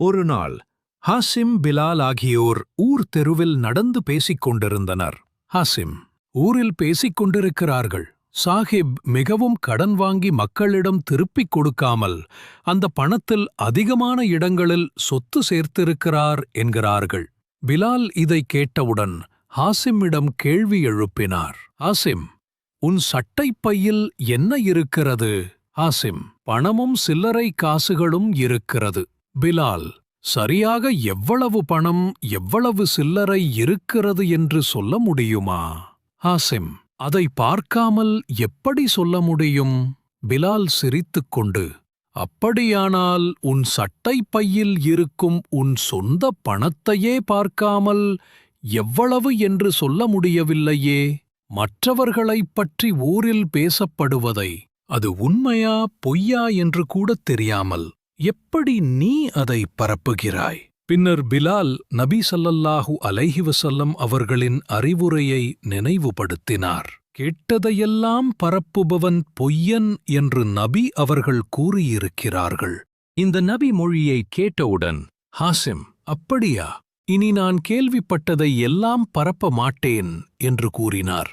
ஒரு நாள் ஹாசிம் பிலால் ஆகியோர் ஊர் தெருவில் நடந்து பேசிக் கொண்டிருந்தனர். ஹாசிம் ஊரில் பேசிக் கொண்டிருக்கிறார்கள். சாஹிப் மிகவும் கடன் வாங்கி மக்களிடம் திருப்பிக் கொடுக்காமல் அந்த பணத்தில் அதிகமான இடங்களில் சொத்து சேர்த்திருக்கிறார் என்கிறார்கள். பிலால் இதை கேட்டவுடன் ஹாசிமிடம் கேள்வி எழுப்பினார். ஹாசிம் உன் சட்டைப் பையில் என்ன இருக்கிறது? ஹாசிம் பணமும் சில்லறை காசுகளும் இருக்கிறது. பிலால் சரியாக எவ்வளவு பணம் எவ்வளவு சில்லறை இருக்கிறது என்று சொல்ல முடியுமா? ஹாசிம் அதை பார்க்காமல் எப்படி சொல்ல முடியும்? பிலால் சிரித்துக்கொண்டு அப்படியானால் உன் சட்டைப் பையில் இருக்கும் உன் சொந்த பணத்தையே பார்க்காமல் எவ்வளவு என்று சொல்ல முடியவில்லையே? மற்றவர்களைப் பற்றி ஊரில் பேசப்படுவதை அது உண்மையா பொய்யா என்று கூடத் தெரியாமல் எப்படி நீ அதை பரப்புகிறாய்? பின்னர் பிலால் நபி சல்லல்லாஹு அலைஹி வசல்லம் அவர்களின் அறிவுரையை நினைவுபடுத்தினார். கேட்டதையெல்லாம் பரப்புபவன் பொய்யன் என்று நபி அவர்கள் கூறியிருக்கிறார்கள். இந்த நபி மொழியை கேட்டவுடன் ஹாசிம் அப்படியா? இனி நான் கேள்விப்பட்டதை எல்லாம் பரப்ப மாட்டேன் என்று கூறினார்.